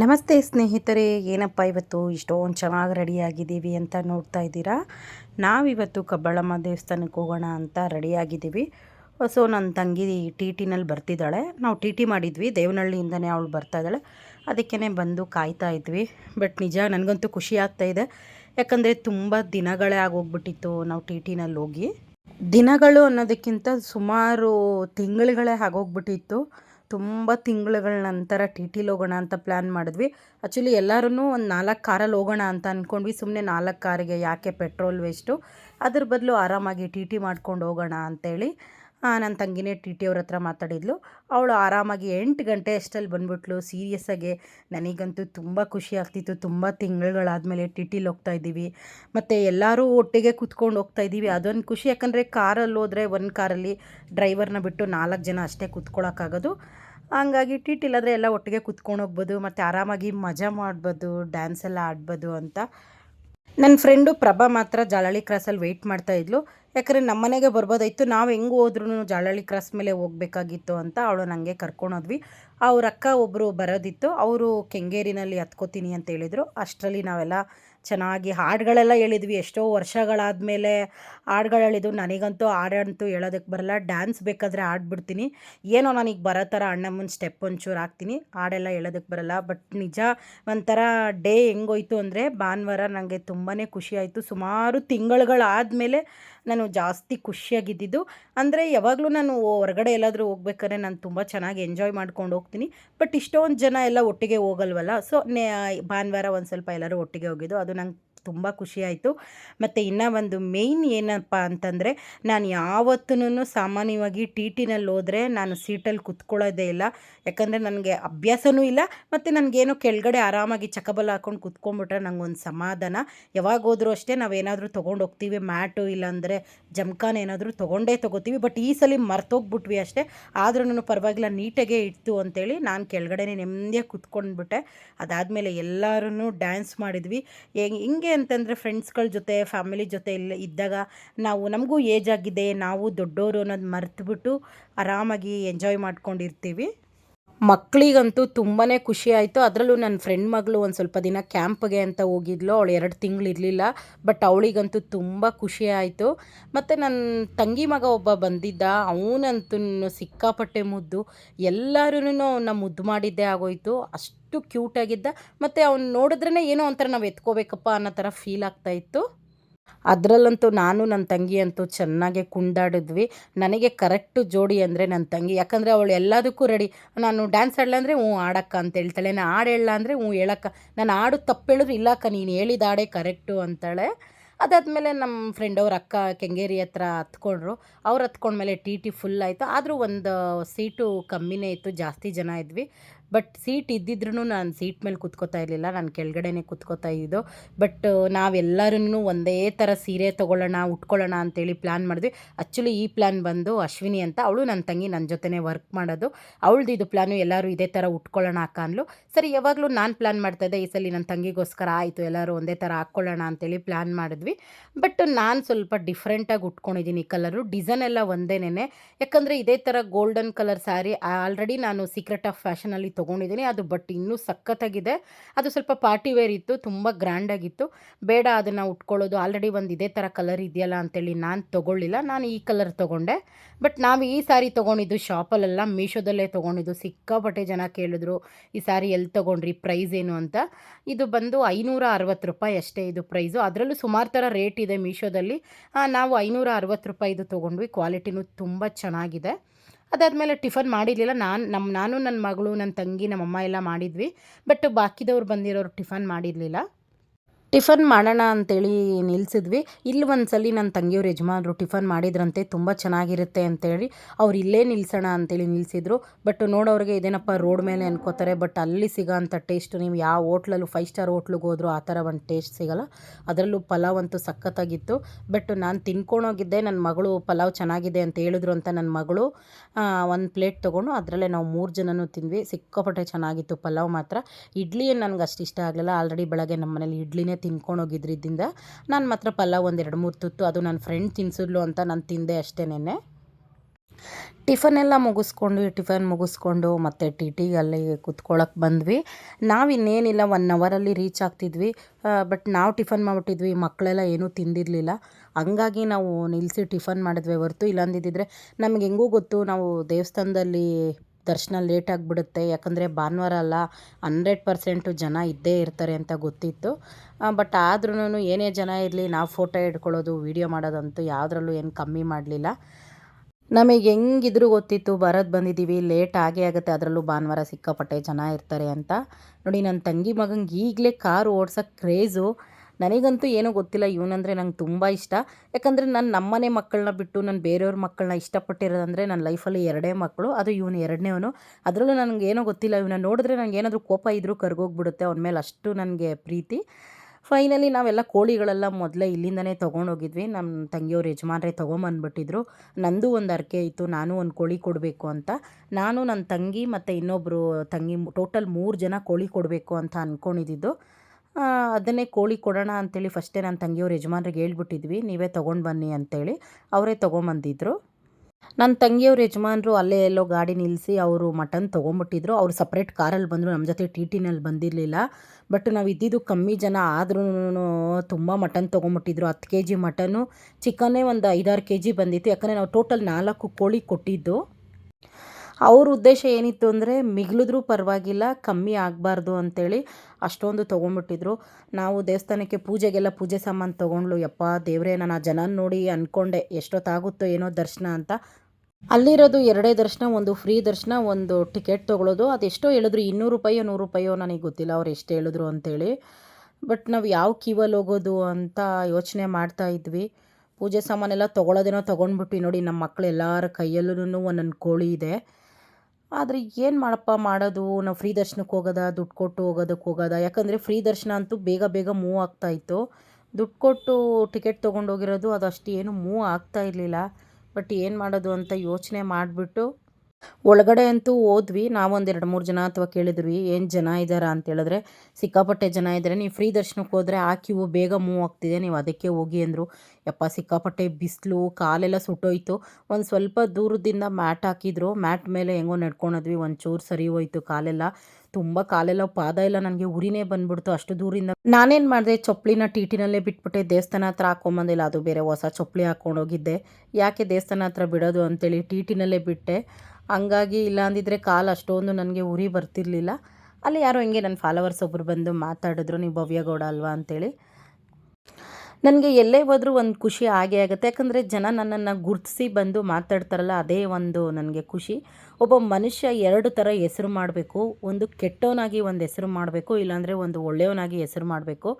ನಮಸ್ತೆ ಸ್ನೇಹಿತರೆ, ಏನಪ್ಪ ಇವತ್ತು ಇಷ್ಟೊಂದು ಚೆನ್ನಾಗಿ ರೆಡಿಯಾಗಿದ್ದೀವಿ ಅಂತ ನೋಡ್ತಾ ಇದ್ದೀರಾ? ನಾವಿವತ್ತು ಕಬ್ಬಳಮ್ಮ ದೇವಸ್ಥಾನಕ್ಕೆ ಹೋಗೋಣ ಅಂತ ರೆಡಿಯಾಗಿದ್ದೀವಿ. ಸೊ ನನ್ನ ತಂಗಿ ಟಿ ಟಿನಲ್ಲಿ ಬರ್ತಿದ್ದಾಳೆ. ನಾವು ಟಿ ಟಿ ಮಾಡಿದ್ವಿ, ದೇವನಹಳ್ಳಿಯಿಂದನೇ ಅವಳು ಬರ್ತಾ ಇದ್ದಾಳೆ. ಅದಕ್ಕೇ ಬಂದು ಕಾಯ್ತಾ ಇದ್ವಿ. ಬಟ್ ನಿಜ ನನಗಂತೂ ಖುಷಿ ಆಗ್ತಾ ಇದೆ. ಯಾಕಂದರೆ ತುಂಬ ದಿನಗಳೇ ಆಗೋಗ್ಬಿಟ್ಟಿತ್ತು ನಾವು ಟಿ ಟಿನಲ್ಲಿ ಹೋಗಿ. ದಿನಗಳು ಅನ್ನೋದಕ್ಕಿಂತ ಸುಮಾರು ತಿಂಗಳುಗಳೇ ಆಗೋಗ್ಬಿಟ್ಟಿತ್ತು. ತುಂಬ ತಿಂಗಳುಗಳ ನಂತರ ಟಿ ಟಿಲಿ ಹೋಗೋಣ ಅಂತ ಪ್ಲ್ಯಾನ್ ಮಾಡಿದ್ವಿ. ಆ್ಯಕ್ಚುಲಿ ಎಲ್ಲರೂ ಒಂದು ನಾಲ್ಕು ಕಾರಲ್ಲಿ ಹೋಗೋಣ ಅಂತ ಅಂದ್ಕೊಂಡ್ವಿ ಸುಮ್ಮನೆ ನಾಲ್ಕು ಕಾರಿಗೆ ಯಾಕೆ ಪೆಟ್ರೋಲ್ ವೇಸ್ಟು ಅದ್ರ ಬದಲು ಆರಾಮಾಗಿ ಟಿ ಟಿ ಮಾಡ್ಕೊಂಡು ಹೋಗೋಣ ಅಂತೇಳಿ ನನ್ನ ತಂಗಿನೇ ಟಿ ಟಿ ಅವ್ರ ಹತ್ರ ಮಾತಾಡಿದ್ಲು. ಅವಳು ಆರಾಮಾಗಿ ಎಂಟು ಗಂಟೆ ಅಷ್ಟಲ್ಲಿ ಬಂದ್ಬಿಟ್ಲು. ಸೀರಿಯಸ್ಸಾಗಿ ನನಗಂತೂ ತುಂಬ ಖುಷಿ ಆಗ್ತಿತ್ತು. ತುಂಬ ತಿಂಗಳುಗಳಾದಮೇಲೆ ಟಿ ಟಿಲಿ ಹೋಗ್ತಾ ಇದ್ದೀವಿ. ಮತ್ತು ಎಲ್ಲರೂ ಒಟ್ಟಿಗೆ ಕೂತ್ಕೊಂಡು ಹೋಗ್ತಾ ಇದ್ದೀವಿ. ಅದೊಂದು ಖುಷಿ. ಯಾಕಂದರೆ ಕಾರಲ್ಲಿ ಹೋದರೆ ಒಂದು ಕಾರಲ್ಲಿ ಡ್ರೈವರ್ನ ಬಿಟ್ಟು ನಾಲ್ಕು ಜನ ಅಷ್ಟೇ ಕೂತ್ಕೊಳ್ಳೋಕ್ಕಾಗೋದು ಹಂಗಾಗಿ ಟಿ ಇಲ್ಲಾದರೆ ಎಲ್ಲ ಒಟ್ಟಿಗೆ ಕೂತ್ಕೊಂಡು ಹೋಗ್ಬೋದು, ಮತ್ತು ಆರಾಮಾಗಿ ಮಜಾ ಮಾಡ್ಬೋದು ಡ್ಯಾನ್ಸ್ ಎಲ್ಲ ಆಡ್ಬೋದು ಅಂತ. ನನ್ನ ಫ್ರೆಂಡು ಪ್ರಭಾ ಮಾತ್ರ ಜಾಲಹಳ್ಳಿ ಕ್ರಾಸಲ್ಲಿ ವೆಯ್ಟ್ ಮಾಡ್ತಾ ಇದ್ಲು. ಯಾಕಂದರೆ ನಮ್ಮ ಮನೆಗೆ ಬರ್ಬೋದಾಯಿತು, ನಾವು ಹೆಂಗೆ ಹೋದ್ರೂ ಜಾಲಹಳ್ಳಿ ಕ್ರಾಸ್ ಮೇಲೆ ಹೋಗ್ಬೇಕಾಗಿತ್ತು ಅಂತ ಅವಳು ನನಗೆ ಕರ್ಕೊಂಡೋದ್ವಿ. ಅವ್ರ ಅಕ್ಕ ಒಬ್ಬರು ಬರೋದಿತ್ತು, ಅವರು ಕೆಂಗೇರಿನಲ್ಲಿ ಹತ್ಕೋತೀನಿ ಅಂತ ಹೇಳಿದರು. ಅಷ್ಟರಲ್ಲಿ ನಾವೆಲ್ಲ ಚೆನ್ನಾಗಿ ಹಾಡುಗಳೆಲ್ಲ ಹೇಳಿದ್ವಿ. ಎಷ್ಟೋ ವರ್ಷಗಳಾದಮೇಲೆ ಹಾಡ್ಗಳು ಹೇಳಿದ್ವು ನನಗಂತೂ ಹಾಡಂತೂ ಹೇಳೋದಕ್ಕೆ ಬರಲ್ಲ. ಡ್ಯಾನ್ಸ್ ಬೇಕಾದರೆ ಆಡ್ಬಿಡ್ತೀನಿ ಏನೋ ನನಗೆ ಬರೋ ಥರ ಅಣ್ಣಮ್ಮನ ಸ್ಟೆಪ್ ಒಂಚೂರು ಹಾಕ್ತೀನಿ. ಹಾಡೆಲ್ಲ ಹೇಳೋದಕ್ಕೆ ಬರಲ್ಲ. ಬಟ್ ನಿಜ ಒಂಥರ ಡೇ ಹೆಂಗೋಯ್ತು ಅಂದರೆ ಭಾನುವಾರ ನನಗೆ ತುಂಬಾ ಖುಷಿ ಆಯಿತು ಸುಮಾರು ತಿಂಗಳುಗಳಾದಮೇಲೆ ನಾನು ಜಾಸ್ತಿ ಖುಷಿಯಾಗಿದ್ದಿದ್ದು. ಅಂದರೆ ಯಾವಾಗಲೂ ನಾನು ಹೊರಗಡೆ ಎಲ್ಲಾದರೂ ಹೋಗ್ಬೇಕಾದ್ರೆ ನಾನು ತುಂಬ ಚೆನ್ನಾಗಿ ಎಂಜಾಯ್ ಮಾಡ್ಕೊಂಡು ಹೋಗ್ತೀನಿ. ಬಟ್ ಇಷ್ಟೊಂದು ಜನ ಎಲ್ಲ ಒಟ್ಟಿಗೆ ಹೋಗಲ್ವಲ್ಲ? ಸೊ ನೇ ಭಾನುವಾರ ಒಂದು ಸ್ವಲ್ಪ ಎಲ್ಲರೂ ಒಟ್ಟಿಗೆ ಹೋಗಿದ್ದು. ಅದು ನಂಗೆ ತುಂಬ ಖುಷಿಯಾಯಿತು ಮತ್ತು ಇನ್ನೂ ಒಂದು ಮೇಯ್ನ್ ಏನಪ್ಪ ಅಂತಂದರೆ, ನಾನು ಯಾವತ್ತೂ ಸಾಮಾನ್ಯವಾಗಿ ಟಿ ಟಿನಲ್ಲಿ ಹೋದರೆ ನಾನು ಸೀಟಲ್ಲಿ ಕುತ್ಕೊಳ್ಳೋದೇ ಇಲ್ಲ. ಯಾಕಂದರೆ ನನಗೆ ಅಭ್ಯಾಸವೂ ಇಲ್ಲ, ಮತ್ತು ನನಗೇನೋ ಕೆಳಗಡೆ ಆರಾಮಾಗಿ ಚಕಬಲ ಹಾಕ್ಕೊಂಡು ಕುತ್ಕೊಂಡ್ಬಿಟ್ರೆ ಒಂದು ಸಮಾಧಾನ. ಯಾವಾಗ ಹೋದರೂ ಅಷ್ಟೇ ನಾವೇನಾದರೂ ತೊಗೊಂಡು ಹೋಗ್ತೀವಿ, ಮ್ಯಾಟು ಇಲ್ಲಾಂದರೆ ಜಮ್ಕಾನ್ ಏನಾದರೂ ತೊಗೊಂಡೇ ತೊಗೋತೀವಿ, ಬಟ್ ಈ ಸಲ ಮರ್ತೋಗ್ಬಿಟ್ವಿ ಅಷ್ಟೇ. ಆದ್ರೂ ಪರವಾಗಿಲ್ಲ, ನೀಟಾಗೆ ಇತ್ತು ಅಂತೇಳಿ ನಾನು ಕೆಳಗಡೆ ನೆಮ್ಮದಿಯಾಗಿ ಕುತ್ಕೊಂಡ್ಬಿಟ್ಟೆ. ಅದಾದಮೇಲೆ ಎಲ್ಲರೂ ಡ್ಯಾನ್ಸ್ ಮಾಡಿದ್ವಿ. ಹಿಂಗೆ ಅಂತಂದರೆ ಫ್ರೆಂಡ್ಸ್ಗಳ ಜೊತೆ ಫ್ಯಾಮಿಲಿ ಜೊತೆ ಇಲ್ಲ ಇದ್ದಾಗ ನಾವು ನಮಗೂ ಏಜ್ ಆಗಿದೆ, ನಾವು ದೊಡ್ಡೋರು ಅನ್ನೋದು ಮರೆತುಬಿಟ್ಟು ಆರಾಮಾಗಿ ಎಂಜಾಯ್ ಮಾಡ್ಕೊಂಡಿರ್ತೀವಿ. ಮಕ್ಕಳಿಗಂತೂ ತುಂಬಾ ಖುಷಿ ಆಯಿತು. ಅದರಲ್ಲೂ ನನ್ನ ಫ್ರೆಂಡ್ ಮಗಳು ಒಂದು ಸ್ವಲ್ಪ ದಿನ ಕ್ಯಾಂಪ್ಗೆ ಅಂತ ಹೋಗಿದ್ಲು. ಅವಳು ಎರಡು ತಿಂಗಳು ಇರಲಿಲ್ಲ ಬಟ್ ಅವಳಿಗಂತೂ ತುಂಬ ಖುಷಿ ಆಯಿತು. ಮತ್ತು ನನ್ನ ತಂಗಿ ಮಗ ಒಬ್ಬ ಬಂದಿದ್ದ, ಅವನಂತೂ ಸಿಕ್ಕಾಪಟ್ಟೆ ಮುದ್ದು. ಎಲ್ಲರೂ ಅವನ್ನ ಮುದ್ದು ಮಾಡಿದ್ದೇ ಆಗೋಯ್ತು. ಅಷ್ಟು ಕ್ಯೂಟಾಗಿದ್ದ ಮತ್ತು ಅವ್ನು ನೋಡಿದ್ರೇ ಏನೋ ಒಂಥರ ನಾವು ಎತ್ಕೋಬೇಕಪ್ಪ ಅನ್ನೋ ಥರ ಫೀಲ್ ಆಗ್ತಾಯಿತ್ತು ಅದರಲ್ಲಂತೂ ನಾನು ನನ್ನ ತಂಗಿ ಅಂತೂ ಚೆನ್ನಾಗೆ ಕುಂಡಾಡಿದ್ವಿ. ನನಗೆ ಕರೆಕ್ಟು ಜೋಡಿ ಅಂದರೆ ನನ್ನ ತಂಗಿ. ಯಾಕಂದರೆ ಅವಳು ಎಲ್ಲದಕ್ಕೂ ರೆಡಿ ನಾನು ಡ್ಯಾನ್ಸ್ ಆಡಲ ಅಂದರೆ ಹ್ಞೂ ಆಡಕ್ಕ ಅಂತ ಹೇಳ್ತಾಳೆ. ನಾನು ಹಾಡು ಹೇಳಲ್ಲ ಅಂದರೆ ಹ್ಞೂ ಹೇಳಕ್ಕ. ನಾನು ಹಾಡು ತಪ್ಪು ಹೇಳಿದ್ರು ಇಲ್ಲಕ್ಕ ನೀನು ಹೇಳಿದ ಹಾಡೇ ಕರೆಕ್ಟು ಅಂತಾಳೆ. ಅದಾದಮೇಲೆ ನಮ್ಮ ಫ್ರೆಂಡ್ ಅವ್ರ ಅಕ್ಕ ಕೆಂಗೇರಿ ಹತ್ರ ಹತ್ಕೊಂಡ್ರು. ಅವ್ರು ಹತ್ಕೊಂಡ್ಮೇಲೆ ಟಿ ಟಿ ಫುಲ್ ಆಯಿತು. ಆದರೂ ಒಂದು ಸೀಟು ಕಮ್ಮಿನೇ ಇತ್ತು. ಜಾಸ್ತಿ ಜನ ಇದ್ವಿ. ಬಟ್ ಸೀಟ್ ಇದ್ದಿದ್ರೂ ನಾನು ಸೀಟ್ ಮೇಲೆ ಕುತ್ಕೋತಾ ಇರಲಿಲ್ಲ, ನಾನು ಕೆಳಗಡೆನೇ ಕೂತ್ಕೋತಾ ಇದ್ದು. ಬಟ್ ನಾವೆಲ್ಲರೂ ಒಂದೇ ಥರ ಸೀರೆ ತೊಗೊಳ್ಳೋಣ, ಉಟ್ಕೊಳ್ಳೋಣ ಅಂತೇಳಿ ಪ್ಲ್ಯಾನ್ ಮಾಡಿದ್ವಿ. ಆ್ಯಕ್ಚುಲಿ ಈ ಪ್ಲ್ಯಾನ್ ಬಂದು ಅಶ್ವಿನಿ ಅಂತ ಅವಳು ನನ್ನ ತಂಗಿ ನನ್ನ ಜೊತೆನೇ ವರ್ಕ್ ಮಾಡೋದು. ಅವಳದು ಇದು ಪ್ಲ್ಯಾನು ಎಲ್ಲರೂ ಇದೇ ಥರ ಉಟ್ಕೊಳ್ಳೋಣ ಅಕ್ಕ ಸರಿ, ಯಾವಾಗಲೂ ನಾನು ಪ್ಲ್ಯಾನ್ ಮಾಡ್ತಾಯಿದ್ದೆ ಈ ಸಲ ನನ್ನ ತಂಗಿಗೋಸ್ಕರ ಆಯಿತು, ಎಲ್ಲರೂ ಒಂದೇ ಥರ ಹಾಕ್ಕೊಳ್ಳೋಣ ಅಂತೇಳಿ ಪ್ಲ್ಯಾನ್ ಮಾಡಿದ್ವಿ. ಬಟ್ ನಾನು ಸ್ವಲ್ಪ ಡಿಫ್ರೆಂಟಾಗಿ ಉಟ್ಕೊಂಡಿದ್ದೀನಿ ಕಲರು, ಡಿಸೈನ್ ಎಲ್ಲ ಒಂದೇನೇ ಯಾಕಂದರೆ ಇದೇ ಥರ ಗೋಲ್ಡನ್ ಕಲರ್ ಸ್ಯಾರಿ ಆಲ್ರೆಡಿ ನಾನು ಸೀಕ್ರೆಟ್ ಆಫ್ ಫ್ಯಾಷನಲ್ಲಿ ತೊಗೊಂಡಿದ್ದೀನಿ. ಅದು ಬಟ್ ಇನ್ನೂ ಸಖತ್ತಾಗಿದೆ. ಅದು ಸ್ವಲ್ಪ ಪಾರ್ಟಿ ವೇರ್ ಇತ್ತು, ತುಂಬ ಗ್ರ್ಯಾಂಡಾಗಿತ್ತು ಬೇಡ ಅದನ್ನು ಉಟ್ಕೊಳ್ಳೋದು. ಆಲ್ರೆಡಿ ಒಂದು ಇದೇ ಥರ ಕಲರ್ ಇದೆಯಲ್ಲ ಅಂತೇಳಿ ನಾನು ತೊಗೊಳ್ಳಿಲ್ಲ. ನಾನು ಈ ಕಲರ್ ತೊಗೊಂಡೆ. ಬಟ್ ನಾವು ಈ ಸಾರಿ ತೊಗೊಂಡಿದ್ದು ಶಾಪಲ್ಲೆಲ್ಲ ಮೀಶೋದಲ್ಲೇ ತೊಗೊಂಡಿದ್ದು. ಸಿಕ್ಕಾಪಟ್ಟೆ ಜನ ಕೇಳಿದ್ರು, ಈ ಸಾರಿ ಎಲ್ಲಿ ತೊಗೊಂಡ್ರಿ? ಪ್ರೈಸ್ ಏನು? ಅಂತ. ಇದು ಬಂದು ಐನೂರ ಅರವತ್ತು ರೂಪಾಯಿ ಅಷ್ಟೇ ಇದು ಪ್ರೈಸು ಅದರಲ್ಲೂ ಸುಮಾರು ಥರ ರೇಟ್ ಇದೆ ಮೀಶೋದಲ್ಲಿ. ನಾವು ಐನೂರ ಅರವತ್ತು ರೂಪಾಯಿದು ತೊಗೊಂಡ್ವಿ. ಕ್ವಾಲಿಟಿನೂ ತುಂಬ ಚೆನ್ನಾಗಿದೆ. ಅದಾದಮೇಲೆ ಟಿಫನ್ ಮಾಡಿರಲಿಲ್ಲ. ನಾನು ನಮ್ಮ ನಾನು ನನ್ನ ಮಗಳು ನನ್ನ ತಂಗಿ, ನಮ್ಮಮ್ಮ ಎಲ್ಲ ಮಾಡಿದ್ವಿ. ಬಟ್ ಬಾಕಿದವ್ರು ಬಂದಿರೋರು ಟಿಫನ್ ಮಾಡಿರಲಿಲ್ಲ. ಟಿಫನ್ ಮಾಡೋಣ ಅಂತೇಳಿ ನಿಲ್ಲಿಸಿದ್ವಿ ಇಲ್ಲಿ ಒಂದು ಸಲ ನನ್ನ ತಂಗಿಯವ್ರ ಯಜಮಾನರು ಟಿಫನ್ ಮಾಡಿದ್ರಂತೆ, ತುಂಬ ಚೆನ್ನಾಗಿರುತ್ತೆ ಅಂತೇಳಿ ಅವ್ರು ಇಲ್ಲೇ ನಿಲ್ಲಿಸೋಣ ಅಂತೇಳಿ ನಿಲ್ಲಿಸಿದ್ರು ಬಟ್ ನೋಡೋರಿಗೆ ಇದೇನಪ್ಪ ರೋಡ್ ಮೇಲೆ ಅನ್ಕೋತಾರೆ, ಬಟ್ ಅಲ್ಲಿ ಸಿಗೋಂಥ ಟೇಸ್ಟ್ ನೀವು ಯಾವ ಹೋಟ್ಲಲ್ಲೂ ಫೈವ್ ಸ್ಟಾರ್ ಹೋಟ್ಲಿಗೆ ಹೋದರೂ ಆ ಥರ ಒಂದು ಟೇಸ್ಟ್ ಸಿಗೋಲ್ಲ. ಅದರಲ್ಲೂ ಪಲಾವ್ ಅಂತೂ ಸಖತ್ತಾಗಿತ್ತು. ಬಟ್ ನಾನು ತಿನ್ಕೊಂಡೋಗಿದ್ದೆ ನನ್ನ ಮಗಳು ಪಲಾವ್ ಚೆನ್ನಾಗಿದೆ ಅಂತ ಹೇಳಿದ್ರು ಅಂತ ನನ್ನ ಮಗಳು ಒಂದು ಪ್ಲೇಟ್ ತೊಗೊಂಡು ಅದರಲ್ಲೇ ನಾವು ಮೂರು ಜನನೂ ತಿಂದ್ವಿ. ಸಿಕ್ಕಾಪಟ್ಟೆ ಚೆನ್ನಾಗಿತ್ತು ಪಲಾವ್ ಮಾತ್ರ. ಇಡ್ಲಿ ನನಗೆ ಅಷ್ಟು ಇಷ್ಟ ಆಗಲಿಲ್ಲ. ಆಲ್ರೆಡಿ ಬೆಳಗ್ಗೆ ನಮ್ಮ ಮನೇಲಿ ಇಡ್ಲಿನೇ ತಿನ್ಕೊಂಡು ಹೋಗಿದ್ರಿದ್ದಿಂದ ನಾನು ಮಾತ್ರ ಪಲಾವ್ ಒಂದು ಎರಡು ಮೂರು ತುತ್ತು, ಅದು ನನ್ನ ಫ್ರೆಂಡ್ ತಿನ್ಸಿದ್ಲು ಅಂತ ನಾನು ತಿಂದೆ ಅಷ್ಟೇ ನೆನ್ನೆ. ಟಿಫನ್ ಎಲ್ಲ ಮುಗಿಸ್ಕೊಂಡು, ಟಿಫನ್ ಮುಗಿಸ್ಕೊಂಡು ಮತ್ತು ಟಿ ಟಿಗೆ ಅಲ್ಲಿ ಕುತ್ಕೊಳ್ಳೋಕೆ ಬಂದ್ವಿ. ನಾವು ಇನ್ನೇನಿಲ್ಲ ಒನ್ ಅವರಲ್ಲಿ ರೀಚ್ ಆಗ್ತಿದ್ವಿ. ಬಟ್ ನಾವು ಟಿಫನ್ ಮಾಡಿಬಿಟ್ಟಿದ್ವಿ ಮಕ್ಕಳೆಲ್ಲ ಏನೂ ತಿಂದಿರಲಿಲ್ಲ. ಹಂಗಾಗಿ ನಾವು ನಿಲ್ಲಿಸಿ ಟಿಫನ್ ಮಾಡಿದ್ವಿ ಹೊರತು. ಇಲ್ಲಾಂದಿದ್ದರೆ ನಮಗೆ ಹೆಂಗೂ ಗೊತ್ತು, ನಾವು ದೇವಸ್ಥಾನದಲ್ಲಿ ದರ್ಶನ ಲೇಟ್ ಆಗಿಬಿಡುತ್ತೆ. ಯಾಕಂದರೆ ಭಾನುವಾರ ಅಲ್ಲ, ಹಂಡ್ರೆಡ್ ಪರ್ಸೆಂಟು ಜನ ಇದ್ದೇ ಇರ್ತಾರೆ ಅಂತ ಗೊತ್ತಿತ್ತು. ಬಟ್ ಆದ್ರೂ ಏನೇ ಜನ ಇರಲಿ, ನಾವು ಫೋಟೋ ಇಟ್ಕೊಳ್ಳೋದು ವೀಡಿಯೋ ಮಾಡೋದಂತೂ ಯಾವುದ್ರಲ್ಲೂ ಏನು ಕಮ್ಮಿ ಮಾಡಲಿಲ್ಲ. ನಮಗೆ ಹೆಂಗಿದ್ರು ಗೊತ್ತಿತ್ತು, ಬರೋದು ಬಂದಿದ್ದೀವಿ ಲೇಟ್ ಆಗೇ ಆಗುತ್ತೆ, ಅದರಲ್ಲೂ ಭಾನುವಾರ ಸಿಕ್ಕಾಪಟ್ಟೆ ಜನ ಇರ್ತಾರೆ ಅಂತ. ನೋಡಿ ನನ್ನ ತಂಗಿ ಮಗಂಗೆ ಈಗಲೇ ಕಾರು ಓಡ್ಸೋಕ್ಕೆ ಕ್ರೇಜು. ನನಗಂತೂ ಏನೂ ಗೊತ್ತಿಲ್ಲ, ಇವನಂದರೆ ನಂಗೆ ತುಂಬ ಇಷ್ಟ. ಯಾಕಂದರೆ ನಾನು ನಮ್ಮನೆ ಮಕ್ಕಳನ್ನ ಬಿಟ್ಟು ನಾನು ಬೇರೆಯವ್ರ ಮಕ್ಕಳನ್ನ ಇಷ್ಟಪಟ್ಟಿರೋದಂದರೆ ನನ್ನ ಲೈಫಲ್ಲಿ ಎರಡೇ ಮಕ್ಕಳು ಅದು ಇವನು ಎರಡನೇವನು. ಅದರಲ್ಲೂ ನನಗೆ ಏನೋ ಗೊತ್ತಿಲ್ಲ ಇವನ ನೋಡಿದ್ರೆ ನನಗೆ ಏನಾದರೂ ಕೋಪ ಇದ್ದರೂ ಕರ್ಗೋಗ್ಬಿಡುತ್ತೆ ಅವನ ಮೇಲೆ ಅಷ್ಟು ನನಗೆ ಪ್ರೀತಿ. ಫೈನಲಿ ನಾವೆಲ್ಲ ಕೋಳಿಗಳೆಲ್ಲ ಮೊದಲೇ ಇಲ್ಲಿಂದನೇ ತೊಗೊಂಡೋಗಿದ್ವಿ. ನಮ್ಮ ತಂಗಿಯವ್ರ ಯಜಮಾನ್ರೆ ತೊಗೊಂಬಂದ್ಬಿಟ್ಟಿದ್ರು. ನಂದು ಒಂದು ಅರ್ಕೆ ಇತ್ತು, ನಾನು ಒಂದು ಕೋಳಿ ಕೊಡಬೇಕು ಅಂತ. ನಾನು ನನ್ನ ತಂಗಿ ಮತ್ತು ಇನ್ನೊಬ್ಬರು ತಂಗಿ, ಟೋಟಲ್ ಮೂರು ಜನ ಕೋಳಿ ಕೊಡಬೇಕು ಅಂತ ಅಂದ್ಕೊಂಡಿದ್ದು ಅದನ್ನೇ ಕೋಳಿ ಕೊಡೋಣ ಅಂತೇಳಿ ಫಸ್ಟೇ ನನ್ನ ತಂಗಿಯವ್ರ ಯಜಮಾನ್ರಿಗೆ ಹೇಳ್ಬಿಟ್ಟಿದ್ವಿ, ನೀವೇ ತೊಗೊಂಡು ಬನ್ನಿ ಅಂತೇಳಿ ಅವರೇ ತೊಗೊಂಬಂದಿದ್ರು. ನನ್ನ ತಂಗಿಯವ್ರ ಯಜಮಾನ್ರು ಅಲ್ಲೇ ಎಲ್ಲೋ ಗಾಡಿ ನಿಲ್ಲಿಸಿ ಅವರು ಮಟನ್ ತೊಗೊಂಬಿಟ್ಟಿದ್ರು, ಅವರು ಸಪ್ರೇಟ್ ಕಾರಲ್ಲಿ ಬಂದರು ನಮ್ಮ ಜೊತೆ ಟಿ ಟಿನಲ್ಲಿ ಬಂದಿರಲಿಲ್ಲ. ಬಟ್ ನಾವು ಇದ್ದಿದ್ದು ಕಮ್ಮಿ ಜನ ಆದ್ರೂ ತುಂಬ ಮಟನ್ ತೊಗೊಂಬಿಟ್ಟಿದ್ರು, ಹತ್ತು ಕೆ ಜಿ ಮಟನು, ಚಿಕನ್ನೇ ಒಂದು ಐದಾರು ಕೆ ಜಿ ಬಂದಿತ್ತು, ಯಾಕಂದರೆ ನಾವು ಟೋಟಲ್ ನಾಲ್ಕು ಕೋಳಿ ಕೊಟ್ಟಿದ್ದು. ಅವ್ರ ಉದ್ದೇಶ ಏನಿತ್ತು ಅಂದರೆ ಮಿಗಿಲಿದ್ರೂ ಪರವಾಗಿಲ್ಲ, ಕಮ್ಮಿ ಆಗಬಾರ್ದು ಅಂಥೇಳಿ ಅಷ್ಟೊಂದು ತೊಗೊಂಬಿಟ್ಟಿದ್ರು ನಾವು ದೇವಸ್ಥಾನಕ್ಕೆ ಪೂಜೆಗೆಲ್ಲ ಪೂಜೆ ಸಾಮಾನು ತೊಗೊಂಡ್ಲು, ಯಪ್ಪ ದೇವರೇ ನಾನು ಆ ಜನ ನೋಡಿ ಅಂದ್ಕೊಂಡೆ ಎಷ್ಟೊತ್ತಾಗುತ್ತೋ ಏನೋ ದರ್ಶನ ಅಂತ. ಅಲ್ಲಿರೋದು ಎರಡೇ ದರ್ಶನ, ಒಂದು ಫ್ರೀ ದರ್ಶನ, ಒಂದು ಟಿಕೆಟ್ ತೊಗೊಳೋದು. ಅದೆಷ್ಟೋ ಹೇಳಿದ್ರು, ಇನ್ನೂರು ರೂಪಾಯೋ, ನೂರು ರೂಪಾಯೋ ನನಗೆ ಗೊತ್ತಿಲ್ಲ ಅವ್ರು ಎಷ್ಟು ಹೇಳಿದ್ರು ಅಂತೇಳಿ. ಬಟ್ ನಾವು ಯಾವ ಕ್ಯೂವಲ್ಲಿ ಹೋಗೋದು ಅಂತ ಯೋಚನೆ ಮಾಡ್ತಾ ಇದ್ವಿ. ಪೂಜೆ ಸಾಮಾನೆಲ್ಲ ತೊಗೊಳೋದೇನೋ ತೊಗೊಂಡ್ಬಿಟ್ವಿ ನೋಡಿ ನಮ್ಮ ಮಕ್ಕಳು ಎಲ್ಲರ ಕೈಯಲ್ಲೂ ಒಂದೊಂದು ಕೋಳಿ ಇದೆ. ಆದರೆ ಏನು ಮಾಡಪ್ಪ ಮಾಡೋದು? ನಾವು ಫ್ರೀ ದರ್ಶನಕ್ಕೆ ಹೋಗೋದ? ದುಡ್ಡು ಕೊಟ್ಟು ಹೋಗೋದಕ್ಕೆ ಹೋಗೋದ? ಯಾಕಂದರೆ ಫ್ರೀ ದರ್ಶನ ಅಂತೂ ಬೇಗ ಬೇಗ ಮೂವ್ ಆಗ್ತಾಯಿತ್ತು ದುಡ್ಡು ಕೊಟ್ಟು ಟಿಕೆಟ್ ತೊಗೊಂಡೋಗಿರೋದು ಅದು ಅಷ್ಟು ಏನು ಮೂವ್ ಆಗ್ತಾ ಇರಲಿಲ್ಲ. ಬಟ್ ಏನು ಮಾಡೋದು ಅಂತ ಯೋಚನೆ ಮಾಡಿಬಿಟ್ಟು ಒಳಗಡೆ ಅಂತೂ ಹೋದ್ವಿ ನಾವೊಂದು ಎರಡು ಮೂರು ಜನ ಅಥವಾ ಕೇಳಿದ್ವಿ, ಏನು ಜನ ಇದ್ದಾರಾ ಅಂತ ಹೇಳಿದ್ರೆ, ಸಿಕ್ಕಾಪಟ್ಟೆ ಜನ ಇದ್ದಾರೆ ನೀವು ಫ್ರೀ ದರ್ಶನಕ್ಕೆ ಹೋದರೆ ಆ ಕ್ಯೂ ಬೇಗ ಮೂವ್ ಆಗ್ತಿದೆ. ನೀವು ಅದಕ್ಕೆ ಹೋಗಿ ಅಂದರು, ಯಪ್ಪ, ಸಿಕ್ಕಾಪಟ್ಟೆ ಬಿಸಿಲು, ಕಾಲೆಲ್ಲ ಸುಟ್ಟೋಯ್ತು. ಒಂದು ಸ್ವಲ್ಪ ದೂರದಿಂದ ಮ್ಯಾಟ್ ಹಾಕಿದ್ರು. ಮ್ಯಾಟ್ ಮೇಲೆ ಹೆಂಗೋ ನಡ್ಕೊಂಡದ್ವಿ. ಒಂಚೂರು ಸರಿ ಹೋಯ್ತು ಕಾಲೆಲ್ಲ. ತುಂಬ ಕಾಲೆಲ್ಲ ಪಾದ ಎಲ್ಲ ನನಗೆ ಉರಿನೇ ಬಂದ್ಬಿಡ್ತು ಅಷ್ಟು ದೂರಿಂದ ನಾನೇನು ಮಾಡಿದೆ, ಚಪ್ಪಲಿನ ಟೀಟಿನಲ್ಲೇ ಬಿಟ್ಬಿಟ್ಟೆ. ದೇವಸ್ಥಾನ ಹತ್ರ ಹಾಕೊಂಬಂದಿಲ್ಲ. ಅದು ಬೇರೆ ಹೊಸ ಚಪ್ಪಲಿ ಹಾಕ್ಕೊಂಡೋಗಿದ್ದೆ ಯಾಕೆ ದೇವಸ್ಥಾನ ಹತ್ರ ಬಿಡೋದು ಅಂತೇಳಿ ಟೀಟಿನಲ್ಲೇ ಬಿಟ್ಟೆ. ಹಂಗಾಗಿ ಇಲ್ಲ ಅಂದಿದ್ರೆ ಕಾಲು ಅಷ್ಟೊಂದು ನನಗೆ ಉರಿ ಬರ್ತಿರಲಿಲ್ಲ. ಅಲ್ಲಿ ಯಾರೋ ಹಿಂಗೆ ನನ್ನ ಫಾಲೋವರ್ಸ್ ಒಬ್ಬರು ಬಂದು ಮಾತಾಡಿದ್ರು ನೀವು ಭವ್ಯಗೌಡ ಅಲ್ವಾ? ಅಂತೇಳಿ. ನನಗೆ ಎಲ್ಲೇ ಹೋದರೂ ಒಂದು ಖುಷಿ ಆಗೇ ಆಗುತ್ತೆ. ಯಾಕಂದರೆ ಜನ ನನ್ನನ್ನು ಗುರುತಿಸಿ ಬಂದು ಮಾತಾಡ್ತಾರಲ್ಲ, ಅದೇ ಒಂದು ನನಗೆ ಖುಷಿ. ಒಬ್ಬ ಮನುಷ್ಯ ಎರಡು ಥರ ಹೆಸರು ಮಾಡಬೇಕು. ಒಂದು ಕೆಟ್ಟವನಾಗಿ ಒಂದು ಹೆಸರು ಮಾಡಬೇಕು, ಇಲ್ಲಾಂದರೆ ಒಂದು ಒಳ್ಳೆಯವನಾಗಿ ಹೆಸರು ಮಾಡಬೇಕು.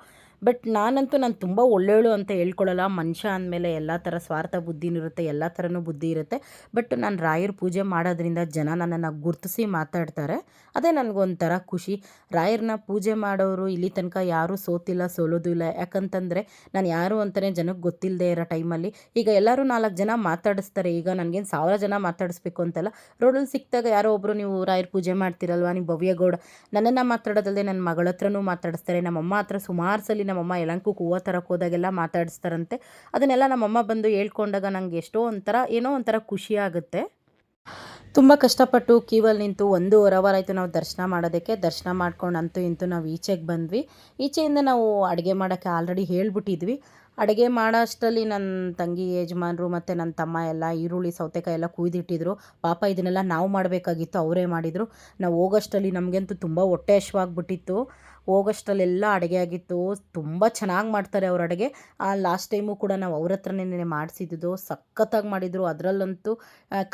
ಬಟ್ ನಾನಂತೂ ನಾನು ತುಂಬ ಒಳ್ಳೆಯವಳು ಅಂತ ಹೇಳ್ಕೊಳ್ಳಲ್ಲ. ಮನುಷ್ಯ ಅಂದಮೇಲೆ ಎಲ್ಲ ಥರ ಸ್ವಾರ್ಥ ಬುದ್ಧಿನೂ ಇರುತ್ತೆ, ಎಲ್ಲ ಥರನೂ ಬುದ್ಧಿ ಇರುತ್ತೆ. ಬಟ್ ನಾನು ರಾಯರ ಪೂಜೆ ಮಾಡೋದ್ರಿಂದ ಜನ ನನ್ನನ್ನು ಗುರುತಿಸಿ ಮಾತಾಡ್ತಾರೆ. ಅದೇ ನನಗೊಂಥರ ಖುಷಿ. ರಾಯರನ್ನ ಪೂಜೆ ಮಾಡೋರು ಇಲ್ಲಿ ತನಕ ಯಾರೂ ಸೋತಿಲ್ಲ, ಸೋಲೋದು ಇಲ್ಲ. ಯಾಕಂತಂದರೆ ನಾನು ಯಾರು ಅಂತಲೇ ಜನಕ್ಕೆ ಗೊತ್ತಿಲ್ಲದೆ ಇರೋ ಟೈಮಲ್ಲಿ ಈಗ ಎಲ್ಲರೂ ನಾಲ್ಕು ಜನ ಮಾತಾಡಿಸ್ತಾರೆ. ಈಗ ನನಗೇನು ಸಾವಿರ ಜನ ಮಾತಾಡಿಸ್ಬೇಕು ಅಂತಲ್ಲ. ರೋಡಲ್ಲಿ ಸಿಕ್ಕಿದಾಗ ಯಾರೋ ಒಬ್ಬರು ನೀವು ರಾಯರ ಪೂಜೆ ಮಾಡ್ತಿರಲ್ವಾ? ನೀವು ಭವ್ಯಗೌಡ ನನ್ನನ್ನು ಮಾತಾಡೋದಲ್ಲದೆ ನನ್ನ ಮಗಳ ಹತ್ರನೂ ಮಾತಾಡಿಸ್ತಾರೆ. ನಮ್ಮಮ್ಮ ಹತ್ರ ಸುಮಾರು ಸಲ ನಮ್ಮಮ್ಮ ಯಲಂಕು ಹೂವು ತರಕ್ಕೆ ಹೋದಾಗೆಲ್ಲ ಮಾತಾಡಿಸ್ತಾರಂತೆ. ಅದನ್ನೆಲ್ಲ ನಮ್ಮಮ್ಮ ಬಂದು ಹೇಳ್ಕೊಂಡಾಗ ನನಗೆ ಎಷ್ಟೋ ಒಂಥರ, ಏನೋ ಒಂಥರ ಖುಷಿಯಾಗುತ್ತೆ ತುಂಬ ಕಷ್ಟಪಟ್ಟು ಕ್ಯೂವಲ್ಲಿ ನಿಂತು ಒಂದು ಅವರ್ ಆಯಿತು ನಾವು ದರ್ಶನ ಮಾಡೋದಕ್ಕೆ. ದರ್ಶನ ಮಾಡ್ಕೊಂಡು ಅಂತೂ ಇಂತೂ ನಾವು ಈಚೆಗೆ ಬಂದ್ವಿ. ಈಚೆಯಿಂದ ನಾವು ಅಡುಗೆ ಮಾಡೋಕ್ಕೆ ಆಲ್ರೆಡಿ ಹೇಳ್ಬಿಟ್ಟಿದ್ವಿ. ಅಡುಗೆ ಮಾಡೋಷ್ಟರಲ್ಲಿ ನನ್ನ ತಂಗಿ, ಯಜಮಾನರು ಮತ್ತು ನನ್ನ ತಮ್ಮ ಎಲ್ಲ ಈರುಳ್ಳಿ, ಸೌತೆಕಾಯಿ ಎಲ್ಲ ಕುಯ್ದಿಟ್ಟಿದ್ರು. ಪಾಪ ಇದನ್ನೆಲ್ಲ ನಾವು ಮಾಡಬೇಕಾಗಿತ್ತು, ಅವರೇ ಮಾಡಿದರು. ನಾವು ಹೋಗೋಷ್ಟರಲ್ಲಿ ನಮಗಂತೂ ತುಂಬ ಹೊಟ್ಟೆ ಹಶ್ವಾಗ್ಬಿಟ್ಟಿತ್ತು ಹೋಗೋಷ್ಟರಲ್ಲೆಲ್ಲ ಅಡುಗೆ ಆಗಿತ್ತು. ತುಂಬ ಚೆನ್ನಾಗಿ ಮಾಡ್ತಾರೆ ಅವ್ರ ಅಡುಗೆ. ಲಾಸ್ಟ್ ಟೈಮು ಕೂಡ ನಾವು ಅವ್ರ ಹತ್ರನೇ ಮಾಡಿಸಿದ್ದು. ಸಖತ್ತಾಗಿ ಮಾಡಿದರು. ಅದರಲ್ಲಂತೂ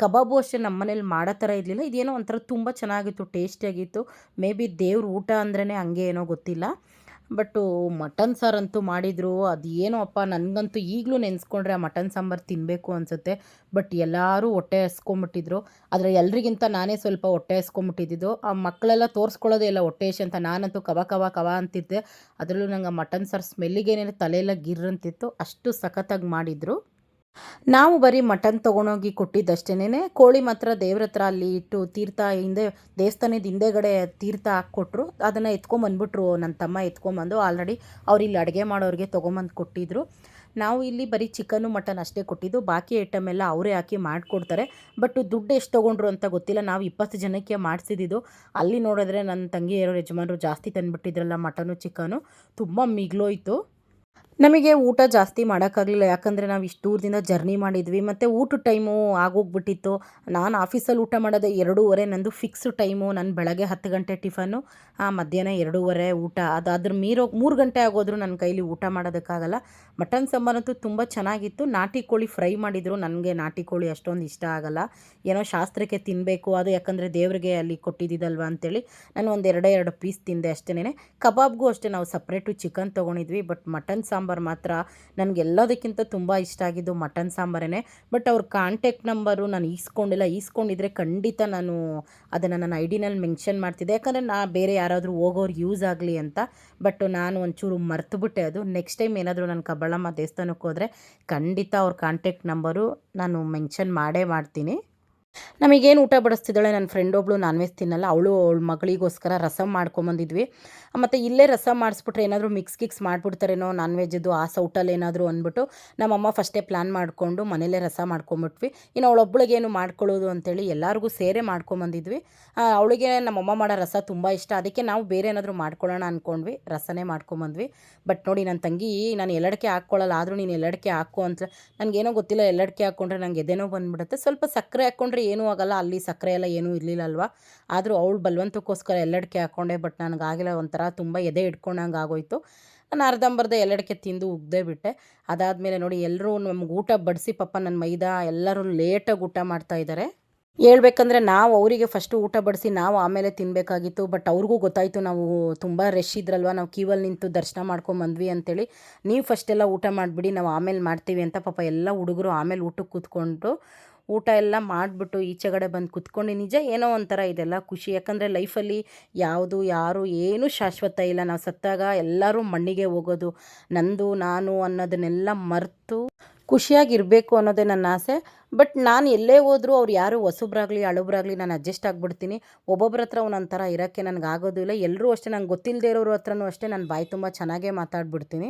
ಕಬಾಬು ಅಷ್ಟೇ ನಮ್ಮ ಮನೇಲಿ ಮಾಡೋ ಥರ ಇರಲಿಲ್ಲ. ಇದೇನೋ ಒಂಥರ ತುಂಬ ಚೆನ್ನಾಗಿತ್ತು, ಟೇಸ್ಟಿಯಾಗಿತ್ತು. ಮೇ ಬಿ ದೇವ್ರ ಊಟ ಅಂದ್ರೇ ಹಂಗೆ ಏನೋ ಗೊತ್ತಿಲ್ಲ. ಬಟ್ಟು ಮಟನ್ ಸಾರಂತೂ ಮಾಡಿದರು, ಅದು ಅಪ್ಪ ನನಗಂತೂ ಈಗಲೂ ನೆನೆಸ್ಕೊಂಡ್ರೆ ಆ ಮಟನ್ ಸಾಂಬಾರು ತಿನ್ನಬೇಕು ಅನಿಸುತ್ತೆ. ಬಟ್ ಎಲ್ಲರೂ ಹೊಟ್ಟೆ ಹಸ್ಕೊಂಬಿಟ್ಟಿದ್ರು. ಆದರೆ ಎಲ್ರಿಗಿಂತ ನಾನೇ ಸ್ವಲ್ಪ ಹೊಟ್ಟೆ ಹಸ್ಕೊಂಬಿಟ್ಟಿದ್ದು. ಆ ಮಕ್ಕಳೆಲ್ಲ ತೋರಿಸ್ಕೊಳ್ಳೋದೇ ಇಲ್ಲ ಹೊಟ್ಟೆ ಹಸಿ ಅಂತ. ನಾನಂತೂ ಕವ ಕವ ಕವ ಅಂತಿದ್ದೆ. ಅದರಲ್ಲೂ ನಂಗೆ ಆ ಮಟನ್ ಸಾರು ಸ್ಮೆಲ್ಲಿಗೇನೇನು ತಲೆಯೆಲ್ಲ ಗಿರ್ರಂತಿತ್ತು ಅಷ್ಟು ಸಖತ್ತಾಗಿ ಮಾಡಿದರು. ನಾವು ಬರೀ ಮಟನ್ ತೊಗೊಂಡೋಗಿ ಕೊಟ್ಟಿದ್ದಷ್ಟೇನೆ ಕೋಳಿ ಮಾತ್ರ ದೇವ್ರ ಹತ್ರ ಅಲ್ಲಿ ಇಟ್ಟು ತೀರ್ಥ ಹಿಂದೆ, ದೇವಸ್ಥಾನದ ಹಿಂದೆಗಡೆ ತೀರ್ಥ ಹಾಕ್ಕೊಟ್ರು. ಅದನ್ನು ಎತ್ಕೊಂಬಂದ್ಬಿಟ್ರು ನನ್ನ ತಮ್ಮ ಎತ್ಕೊಂಬಂದು. ಆಲ್ರೆಡಿ ಅವ್ರು ಇಲ್ಲಿ ಅಡುಗೆ ಮಾಡೋರಿಗೆ ತೊಗೊಂಬಂದು ಕೊಟ್ಟಿದ್ರು. ನಾವು ಇಲ್ಲಿ ಬರೀ ಚಿಕನ್ನು, ಮಟನ್ ಅಷ್ಟೇ ಕೊಟ್ಟಿದ್ದು. ಬಾಕಿ ಐಟಮ್ ಎಲ್ಲ ಅವರೇ ಹಾಕಿ ಮಾಡಿಕೊಡ್ತಾರೆ. ಬಟ್ ದುಡ್ಡು ಎಷ್ಟು ತೊಗೊಂಡ್ರು ಅಂತ ಗೊತ್ತಿಲ್ಲ. ನಾವು ಇಪ್ಪತ್ತು ಜನಕ್ಕೆ ಮಾಡಿಸಿದ್ದು ಅಲ್ಲಿ ನೋಡಿದ್ರೆ ನನ್ನ ತಂಗಿ ಇರೋ ಯಜಮಾನರು ಜಾಸ್ತಿ ತಂದುಬಿಟ್ಟಿದ್ರಲ್ಲ ಮಟನು, ಚಿಕನು. ತುಂಬ ಮಿಗ್ಲೋಯ್ತು. ನಮಗೆ ಊಟ ಜಾಸ್ತಿ ಮಾಡೋಕ್ಕಾಗಲಿಲ್ಲ. ಯಾಕಂದರೆ ನಾವು ಇಷ್ಟು ದೂರದಿಂದ ಜರ್ನಿ ಮಾಡಿದ್ವಿ. ಮತ್ತು ಊಟದ ಟೈಮು ಆಗೋಗ್ಬಿಟ್ಟಿತ್ತು. ನಾನು ಆಫೀಸಲ್ಲಿ ಊಟ ಮಾಡೋದೇ ಎರಡೂವರೆ, ನಂದು ಫಿಕ್ಸ್ ಟೈಮು ನಾನು ಬೆಳಗ್ಗೆ ಹತ್ತು ಗಂಟೆ ಟಿಫನ್ನು ಮಧ್ಯಾಹ್ನ ಎರಡೂವರೆ ಊಟ. ಅದು ಅದ್ರ ಮೀರೋ ಮೂರು ಗಂಟೆ ಆಗೋದ್ರೂ ನನ್ನ ಕೈಲಿ ಊಟ ಮಾಡೋದಕ್ಕಾಗಲ್ಲ. ಮಟನ್ ಸಾಂಬಾರಂತೂ ತುಂಬ ಚೆನ್ನಾಗಿತ್ತು. ನಾಟಿ ಕೋಳಿ ಫ್ರೈ ಮಾಡಿದರು. ನನಗೆ ನಾಟಿ ಕೋಳಿ ಅಷ್ಟೊಂದು ಇಷ್ಟ ಆಗಲ್ಲ. ಏನೋ ಶಾಸ್ತ್ರಕ್ಕೆ ತಿನ್ನಬೇಕು ಅದು ಯಾಕಂದರೆ ದೇವರಿಗೆ ಅಲ್ಲಿ ಕೊಟ್ಟಿದ್ದಿದ್ದಲ್ವ ಅಂತೇಳಿ ನಾನು ಒಂದು ಎರಡೇ ಎರಡು ಪೀಸ್ ತಿಂದೆ ಅಷ್ಟೇ ಕಬಾಬ್ಗೂ ಅಷ್ಟೇ ನಾವು ಸಪ್ರೇಟು ಚಿಕನ್ ತೊಗೊಂಡಿದ್ವಿ. ಬಟ್ ಮಟನ್ ಸಾಂಬಾರು ಮಾತ್ರ. ನನಗೆಲ್ಲದಕ್ಕಿಂತ ತುಂಬ ಇಷ್ಟ ಆಗಿದ್ದು ಮಟನ್ ಸಾಂಬಾರೇ ಬಟ್ ಅವ್ರ ಕಾಂಟ್ಯಾಕ್ಟ್ ನಂಬರು ನಾನು ಈಸ್ಕೊಂಡಿಲ್ಲ. ಈಸ್ಕೊಂಡಿದ್ರೆ ಖಂಡಿತ ನಾನು ಅದನ್ನು ನನ್ನ ಐ ಡಿನಲ್ಲಿ ಮೆನ್ಷನ್ ಮಾಡ್ತಿದ್ದೆ. ಯಾಕಂದರೆ ನಾ ಬೇರೆ ಯಾರಾದರೂ ಹೋಗೋರು ಯೂಸ್ ಆಗಲಿ ಅಂತ. ಬಟ್ ನಾನು ಒಂಚೂರು ಮರ್ತುಬಿಟ್ಟೆ ಅದು. ನೆಕ್ಸ್ಟ್ ಟೈಮ್ ಏನಾದರೂ ನಾನು ಕಬಳಮ್ಮ ದೇವಸ್ಥಾನಕ್ಕೆ ಹೋದರೆ ಖಂಡಿತ ಅವ್ರ ಕಾಂಟ್ಯಾಕ್ಟ್ ನಂಬರು ನಾನು ಮೆನ್ಷನ್ ಮಾಡೇ ಮಾಡ್ತೀನಿ. ನಮಗೇನು ಊಟ ಬಡಿಸ್ತಿದ್ದಾಳೆ ನನ್ನ ಫ್ರೆಂಡ್ ಒಬ್ಳು ನಾನ್ ವೆಜ್ ತಿನ್ನಲ್ಲ. ಅವಳು ಅವಳ ಮಗಳಿಗೋಸ್ಕರ ರಸಮ್ ಮಾಡ್ಕೊಂಬಂದಿದ್ವಿ ಮತ್ತು ಇಲ್ಲೇ ರಸಂ ಮಾಡಿಸ್ಬಿಟ್ರೆ ಏನಾದರೂ ಮಿಕ್ಸ್ ಗಿಕ್ಸ್ ಮಾಡಿಬಿಡ್ತಾರೇನೋ ನಾನ್ ವೆಜ್ದು ಆ ಸೌಟಲ್ಲಿ ಏನಾದರೂ ಅಂದ್ಬಿಟ್ಟು ನಮ್ಮಮ್ಮ ಫಸ್ಟೇ ಪ್ಲ್ಯಾನ್ ಮಾಡಿಕೊಂಡು ಮನೇಲೇ ರಸ ಮಾಡ್ಕೊಂಬಿಟ್ವಿ. ಇನ್ನು ಅವಳೊಬ್ಳಿಗೇನು ಮಾಡ್ಕೊಳ್ಳೋದು ಅಂತೇಳಿ ಎಲ್ಲರಿಗೂ ಸೇರೇ ಮಾಡ್ಕೊಂಬಂದಿದ್ವಿ ಅವಳಿಗೆ ನಮ್ಮಮ್ಮ ಮಾಡೋ ರಸ ತುಂಬ ಇಷ್ಟ. ಅದಕ್ಕೆ ನಾವು ಬೇರೆ ಏನಾದರೂ ಮಾಡ್ಕೊಳ್ಳೋಣ ಅಂದ್ಕೊಂಡ್ವಿ ರಸನೇ ಮಾಡ್ಕೊಂಬಂದ್ವಿ ಬಟ್ ನೋಡಿ ನನ್ನ ತಂಗಿ, ನಾನು ಎಲ್ಲಡಿಕೆ ಹಾಕ್ಕೊಳ್ಳಲ್ಲ, ಆದರೂ ನೀನು ಎಲ್ಲಡಿಕೆ ಹಾಕು ಅಂತ. ನನಗೇನೋ ಗೊತ್ತಿಲ್ಲ ಎಲ್ಲಡಿಕೆ ಹಾಕ್ಕೊಂಡ್ರೆ ನಂಗೆ ಎದೆನೋ ಬಂದುಬಿಡುತ್ತೆ. ಸ್ವಲ್ಪ ಸಕ್ಕರೆ ಹಾಕ್ಕೊಂಡ್ರೆ ಏನೂ ಆಗಲ್ಲ, ಅಲ್ಲಿ ಸಕ್ಕರೆ ಎಲ್ಲ ಏನೂ ಇರಲಿಲ್ಲ ಅಲ್ವಾ ಆದರೂ ಅವಳು ಬಲವಂತಕ್ಕೋಸ್ಕರ ಎಲ್ಲಡಿಕೆ ಹಾಕ್ಕೊಂಡೆ ಬಟ್ ನನಗಾಗಿಲ್ಲ, ಒಂಥರ ತುಂಬ ಎದೆ ಇಟ್ಕೊಂಡಂಗೆ ಆಗೋಯ್ತು. ನಾನು ಅರ್ಧಂಬರ್ಧ ಎಲ್ಲಡಿಕೆ ತಿಂದು ಉಗ್ದೇ ಬಿಟ್ಟೆ. ಅದಾದಮೇಲೆ ನೋಡಿ, ಎಲ್ಲರೂ ನಮ್ಗೆ ಊಟ ಬಡಿಸಿ, ಪಾಪ ನನ್ನ ಮೈದಾ ಎಲ್ಲರೂ ಲೇಟಾಗಿ ಊಟ ಮಾಡ್ತಾ ಇದ್ದಾರೆ. ಹೇಳ್ಬೇಕಂದ್ರೆ ನಾವು ಅವರಿಗೆ ಫಸ್ಟು ಊಟ ಬಡಿಸಿ, ನಾವು ಆಮೇಲೆ ತಿನ್ನಬೇಕಾಗಿತ್ತು ಬಟ್ ಅವ್ರಿಗೂ ಗೊತ್ತಾಯಿತು, ನಾವು ತುಂಬ ರಶ್ ಇದ್ರಲ್ವ, ನಾವು ಕ್ಯೂವಲ್ಲಿ ನಿಂತು ದರ್ಶನ ಮಾಡ್ಕೊಂಬಂದ್ವಿ ಅಂತೇಳಿ. ನೀವು ಫಸ್ಟೆಲ್ಲ ಊಟ ಮಾಡಿಬಿಡಿ, ನಾವು ಆಮೇಲೆ ಮಾಡ್ತೀವಿ ಅಂತ ಪಾಪ ಎಲ್ಲ ಹುಡುಗರು ಆಮೇಲೆ ಊಟಕ್ಕೆ ಕೂತ್ಕೊಂಡು ಊಟ ಎಲ್ಲ ಮಾಡಿಬಿಟ್ಟು ಈಚೆಗಡೆ ಬಂದು ಕುತ್ಕೊಂಡು ನಿಜ ಏನೋ ಒಂಥರ ಇದೆಲ್ಲ ಖುಷಿ. ಯಾಕಂದರೆ ಲೈಫಲ್ಲಿ ಯಾವುದು, ಯಾರು, ಏನೂ ಶಾಶ್ವತ ಇಲ್ಲ. ನಾವು ಸತ್ತಾಗ ಎಲ್ಲರೂ ಮಣ್ಣಿಗೆ ಹೋಗೋದು, ನಂದು, ನಾನು ಅನ್ನೋದನ್ನೆಲ್ಲ ಮರೆತು ಖುಷಿಯಾಗಿರಬೇಕು ಅನ್ನೋದೇ ನನ್ನ ಆಸೆ. ಬಟ್ ನಾನು ಎಲ್ಲೇ ಹೋದರೂ ಅವ್ರು ಯಾರು ಹೊಸಬ್ರಾಗಲಿ, ಹಳಬ್ರಾಗಲಿ ನಾನು ಅಡ್ಜಸ್ಟ್ ಆಗಿಬಿಡ್ತೀನಿ. ಒಬ್ಬೊಬ್ರ ಹತ್ರ ಒಂದೊಂಥರ ಇರೋಕ್ಕೆ ನನಗೆ ಆಗೋದಿಲ್ಲ ಎಲ್ಲರೂ ಅಷ್ಟೇ, ನಂಗೆ ಗೊತ್ತಿಲ್ಲದೆ ಇರೋರು ಹತ್ರನೂ ಅಷ್ಟೇ ನಾನು ಬಾಯಿ ತುಂಬ ಚೆನ್ನಾಗೇ ಮಾತಾಡ್ಬಿಡ್ತೀನಿ.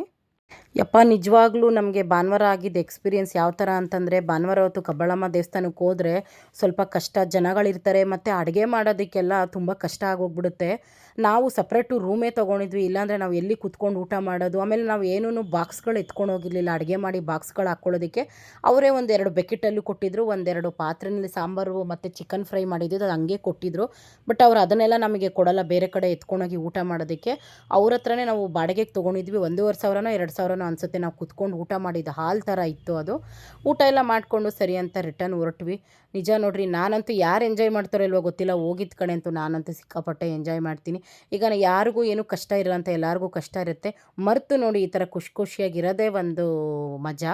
ಯಪ್ಪ, ನಿಜವಾಗ್ಲೂ ನಮಗೆ ಭಾನುವಾರ ಆಗಿದ್ದ ಎಕ್ಸ್ಪೀರಿಯೆನ್ಸ್ ಯಾವ ಥರ ಅಂತಂದರೆ, ಭಾನುವಾರ ಹೊತ್ತು ಕಬ್ಬಳಮ್ಮ ದೇವಸ್ಥಾನಕ್ಕೆ ಹೋದರೆ ಸ್ವಲ್ಪ ಕಷ್ಟ, ಜನಗಳಿರ್ತಾರೆ ಮತ್ತು ಅಡುಗೆ ಮಾಡೋದಕ್ಕೆಲ್ಲ ತುಂಬ ಕಷ್ಟ ಆಗೋಗ್ಬಿಡುತ್ತೆ. ನಾವು ಸಪ್ರೇಟು ರೂಮೇ ತೊಗೊಂಡಿದ್ವಿ, ಇಲ್ಲಾಂದರೆ ನಾವು ಎಲ್ಲಿ ಕುತ್ಕೊಂಡು ಊಟ ಮಾಡೋದು, ಆಮೇಲೆ ನಾವು ಏನೂ ಬಾಕ್ಸ್ಗಳು ಎತ್ಕೊಂಡು ಹೋಗಿರಲಿಲ್ಲ, ಅಡುಗೆ ಮಾಡಿ ಬಾಕ್ಸ್ಗಳು ಹಾಕ್ಕೊಳ್ಳೋದಕ್ಕೆ ಅವರೇ ಒಂದೆರಡು ಬೆಕೆಟಲ್ಲಿ ಕೊಟ್ಟಿದ್ದರು ಒಂದೆರಡು ಪಾತ್ರೆಯಲ್ಲಿ ಸಾಂಬಾರು ಮತ್ತು ಚಿಕನ್ ಫ್ರೈ ಮಾಡಿದ್ದು ಅದು ಹಂಗೆ ಕೊಟ್ಟಿದ್ದರು ಬಟ್ ಅವರು ಅದನ್ನೆಲ್ಲ ನಮಗೆ ಕೊಡಲ್ಲ, ಬೇರೆ ಕಡೆ ಎತ್ಕೊಂಡೋಗಿ ಊಟ ಮಾಡೋದಕ್ಕೆ. ಅವ್ರ ಹತ್ರನೇ ನಾವು ಬಾಡಿಗೆಗೆ ತೊಗೊಂಡಿದ್ವಿ, ಒಂದೂವರೆ ಸಾವಿರನೋ, ಎರಡು ಸಾವಿರನೋ ಅನಿಸುತ್ತೆ. ನಾವು ಕುತ್ಕೊಂಡು ಊಟ ಮಾಡಿದ್ದು ಹಾಲ್ ಥರ ಇತ್ತು ಅದು. ಊಟ ಎಲ್ಲ ಮಾಡಿಕೊಂಡು ಸರಿ ಅಂತ ರಿಟರ್ನ್ ಹೊರಟ್ವಿ. ನಿಜ ನೋಡ್ರಿ, ನಾನಂತೂ ಯಾರು ಎಂಜಾಯ್ ಮಾಡ್ತಾರೋ ಇಲ್ವೋ ಗೊತ್ತಿಲ್ಲ. ಹೋಗಿದ್ದ ಕಡೆ ಅಂತೂ ನಾನಂತೂ ಸಿಕ್ಕಾಪಟ್ಟೆ ಎಂಜಾಯ್ ಮಾಡ್ತೀನಿ. ಈಗ ಯಾರಿಗೂ ಏನೂ ಕಷ್ಟ ಇರಲ್ಲ ಅಂತ ಎಲ್ಲರಿಗೂ ಕಷ್ಟ ಇರುತ್ತೆ. ಮರೆತು ನೋಡಿ ಈ ಥರ ಖುಷಿ ಖುಷಿಯಾಗಿರೋದೇ ಒಂದು ಮಜಾ.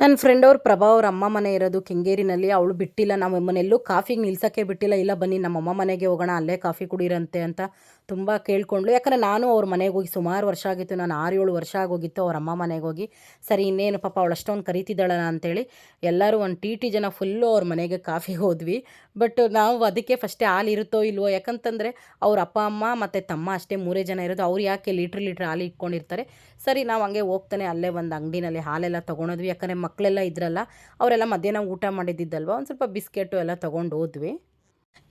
ನನ್ನ ಫ್ರೆಂಡ್ ಅವ್ರ ಪ್ರಭಾ ಅವ್ರ ಅಮ್ಮ ಮನೆ ಇರೋದು ಕೆಂಗೇರಿನಲ್ಲಿ. ಅವಳು ಬಿಟ್ಟಿಲ್ಲ. ನಮ್ಮ ಮನೆಯಲ್ಲೂ ಕಾಫಿಗೆ ನಿಲ್ಸೋಕ್ಕೆ ಬಿಟ್ಟಿಲ್ಲ. ಇಲ್ಲ ಬನ್ನಿ, ನಮ್ಮಮ್ಮ ಮನೆಗೆ ಹೋಗೋಣ, ಅಲ್ಲೇ ಕಾಫಿ ಕುಡಿರಂತೆ ಅಂತ. ತುಂಬ ಕೇಳಿಕೊಂಡ್ಳು. ಯಾಕಂದರೆ ನಾನು ಅವ್ರ ಮನೆಗೆ ಹೋಗಿ ಸುಮಾರು ವರ್ಷ ಆಗಿತ್ತು, ನಾನು ಆರು ಏಳು ವರ್ಷ ಆಗೋಗಿತ್ತು, ಅವ್ರ ಅಮ್ಮ ಮನೆಗೆ ಹೋಗಿ. ಸರಿ, ಇನ್ನೇನು ಪಾಪ ಅವಳು ಅಷ್ಟೊಂದು ಕರಿತಿದ್ದಾಳಲ್ಲ ಅಂತೇಳಿ ಎಲ್ಲರೂ ಒಂದು ಟಿ ಟಿ ಜನ ಫುಲ್ಲು ಅವ್ರ ಮನೆಗೆ ಕಾಫಿ ಹೋದ್ವಿ. ಬಟ್ ನಾವು ಅದಕ್ಕೆ ಫಸ್ಟೇ ಹಾಲು ಇರುತ್ತೋ ಇಲ್ವೋ, ಯಾಕಂತಂದರೆ ಅವ್ರ ಅಪ್ಪ, ಅಮ್ಮ ಮತ್ತು ತಮ್ಮ ಅಷ್ಟೇ ಮೂರೇ ಜನ ಇರೋದು, ಅವ್ರು ಯಾಕೆ ಲೀಟ್ರ್ ಲೀಟ್ರ್ ಹಾಲು ಇಟ್ಕೊಂಡಿರ್ತಾರೆ. ಸರಿ, ನಾವು ಹಂಗೆ ಹೋಗ್ತಾನೆ ಅಲ್ಲೇ ಒಂದು ಅಂಗಡಿನಲ್ಲಿ ಹಾಲೆಲ್ಲ ತೊಗೊಳೋದ್ವಿ ಯಾಕಂದರೆ ಮಕ್ಕಳೆಲ್ಲ ಇದ್ರಲ್ಲ, ಅವರೆಲ್ಲ ಮಧ್ಯಾಹ್ನ ಊಟ ಮಾಡಿದ್ದಿದ್ದಲ್ವ, ಒಂದು ಸ್ವಲ್ಪ ಬಿಸ್ಕೆಟು ಎಲ್ಲ ತೊಗೊಂಡು ಹೋದ್ವಿ.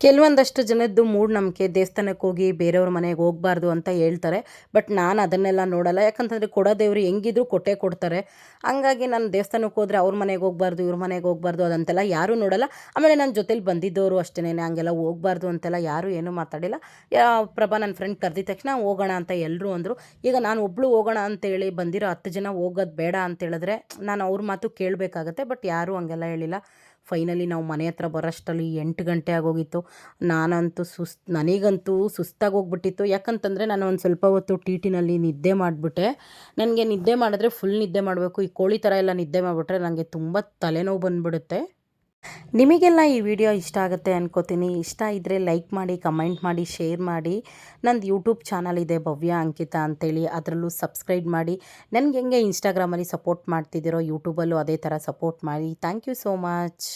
ಕೆಲವೊಂದಷ್ಟು ಜನದ್ದು ಮೂಢನಂಬಿಕೆ ದೇವಸ್ಥಾನಕ್ಕೆ ಹೋಗಿ ಬೇರೆಯವ್ರ ಮನೆಗೆ ಹೋಗಬಾರ್ದು ಅಂತ ಹೇಳ್ತಾರೆ. ಬಟ್ ನಾನು ಅದನ್ನೆಲ್ಲ ನೋಡಲ್ಲ. ಯಾಕಂತಂದರೆ ಕೊಡೋ ದೇವರು ಹೆಂಗಿದ್ರು ಕೊಟ್ಟೇ ಕೊಡ್ತಾರೆ. ಹಂಗಾಗಿ ನಾನು ದೇವಸ್ಥಾನಕ್ಕೆ ಹೋದರೆ ಅವ್ರ ಮನೆಗೆ ಹೋಗಬಾರ್ದು, ಇವ್ರ ಮನೆಗೆ ಹೋಗಬಾರ್ದು ಅದಂತೆಲ್ಲ ಯಾರೂ ನೋಡಲ್ಲ. ಆಮೇಲೆ ನನ್ನ ಜೊತೆಲಿ ಬಂದಿದ್ದವರು ಅಷ್ಟೇ ಹಂಗೆಲ್ಲ ಹೋಗಬಾರ್ದು ಅಂತೆಲ್ಲ ಯಾರೂ ಏನೂ ಮಾತಾಡಿಲ್ಲ. ಪ್ರಭಾ ನನ್ನ ಫ್ರೆಂಡ್ ಕರೆದಿದ ತಕ್ಷಣ ಹೋಗೋಣ ಅಂತ ಎಲ್ಲರೂ ಅಂದರು. ಈಗ ನಾನು ಒಬ್ಬಳು ಹೋಗೋಣ ಅಂತೇಳಿ ಬಂದಿರೋ ಹತ್ತು ಜನ ಹೋಗೋದು ಬೇಡ ಅಂತ ಹೇಳಿದ್ರೆ ನಾನು ಅವ್ರ ಮಾತು ಕೇಳಬೇಕಾಗತ್ತೆ. ಬಟ್ ಯಾರೂ ಹಂಗೆಲ್ಲ ಹೇಳಿಲ್ಲ. ಫೈನಲಿ ನಾವು ಮನೆ ಹತ್ರ ಬರೋಷ್ಟರಲ್ಲಿ ಎಂಟು ಗಂಟೆ ಆಗೋಗಿತ್ತು. ನಾನಂತೂ ಸುಸ್ ನನಗಂತೂ ಸುಸ್ತಾಗಿ ಹೋಗ್ಬಿಟ್ಟಿತ್ತು ಯಾಕಂತಂದರೆ ನಾನು ಒಂದು ಸ್ವಲ್ಪ ಹೊತ್ತು ಟಿ ಟಿನಲ್ಲಿ ನಿದ್ದೆ ಮಾಡಿಬಿಟ್ಟೆ. ನನಗೆ ನಿದ್ದೆ ಮಾಡಿದ್ರೆ ಫುಲ್ ನಿದ್ದೆ ಮಾಡಬೇಕು. ಈ ಕೋಳಿ ಥರ ಎಲ್ಲ ನಿದ್ದೆ ಮಾಡಿಬಿಟ್ರೆ ನನಗೆ ತುಂಬ ತಲೆನೋವು ಬಂದುಬಿಡುತ್ತೆ. ನಿಮಗೆಲ್ಲ ಈ ವಿಡಿಯೋ ಇಷ್ಟ ಆಗುತ್ತೆ ಅನ್ಕೋತೀನಿ. ಇಷ್ಟ ಇದ್ದರೆ ಲೈಕ್ ಮಾಡಿ, ಕಮೆಂಟ್ ಮಾಡಿ, ಶೇರ್ ಮಾಡಿ. ನಂದು ಯೂಟ್ಯೂಬ್ ಚಾನಲ್ ಇದೆ ಭವ್ಯ ಅಂಕಿತ ಅಂತೇಳಿ. ಅದರಲ್ಲೂ ಸಬ್ಸ್ಕ್ರೈಬ್ ಮಾಡಿ. ನನಗೆ ಹೆಂಗೆ ಇನ್ಸ್ಟಾಗ್ರಾಮಲ್ಲಿ ಸಪೋರ್ಟ್ ಮಾಡ್ತಿದ್ದೀರೋ, ಯೂಟ್ಯೂಬಲ್ಲೂ ಅದೇ ಥರ ಸಪೋರ್ಟ್ ಮಾಡಿ. Thank you so much.